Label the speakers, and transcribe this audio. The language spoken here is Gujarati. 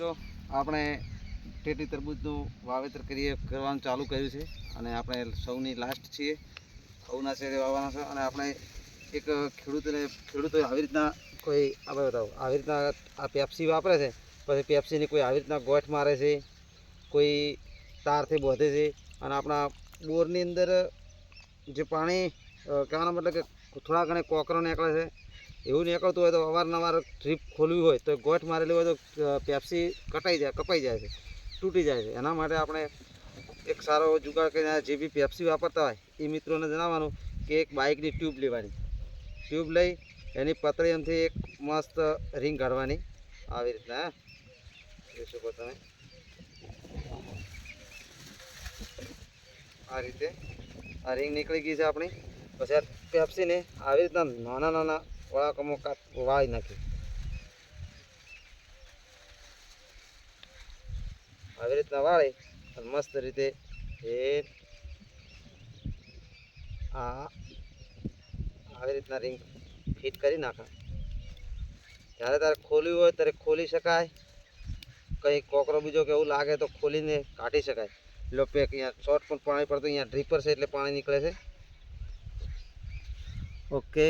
Speaker 1: તો આપણે ટેટી તરબૂચનું વાવેતર કરીએ, કરવાનું ચાલુ કર્યું છે અને આપણે સૌની લાસ્ટ છીએ. સૌના શેરે વાવવાના છે અને આપણે એક ખેડૂતને, ખેડૂતો આવી રીતના કોઈ, આપણે બતાવો, આવી રીતના આ પેપ્સી વાપરે છે, પછી પેપ્સીની કોઈ આવી રીતના ગોઠ મારે છે, કોઈ તારથી બોધે છે અને આપણા બોરની અંદર જે પાણી કહેવાનો મતલબ કે થોડા ઘણે કોકરો નીકળે છે એવું નીકળતું હોય તો અવારનવાર ટ્રીપ ખોલવી હોય તો ગોઠ મારેલી હોય તો પેપ્સી કટાઈ જાય, કપાઈ જાય છે, તૂટી જાય છે. એના માટે આપણે એક સારો જુગાડ કરીને જે બી પેપ્સી વાપરતા હોય, એ મિત્રોને જણાવવાનું કે એક બાઇકની ટ્યુબ લેવાની. ટ્યુબ લઈ, એની પતળી એમથી એક મસ્ત રિંગ કાઢવાની. આવી રીતના. જોઈ શકો તમે. આ રીતે આ રિંગ નીકળી ગઈ છે આપણી. પછી પેપ્સીને આવી રીતના નાના નાના વળાકોમાં કાપ વાળી નાખી આવી રીતના વાળી અને મસ્ત રીતે એ આ આવી રીતના રિંગ ફિટ કરી નાખા જ્યારે તારે ખોલ્યું હોય ત્યારે ખોલી શકાય કંઈ કોકરો બીજો કે એવું લાગે તો ખોલીને કાઢી શકાય લો પેક અહીંયા શોર્ટ પણ પાણી પડતું અહીંયા ડ્રીપર છે એટલે પાણી નીકળે છે ઓકે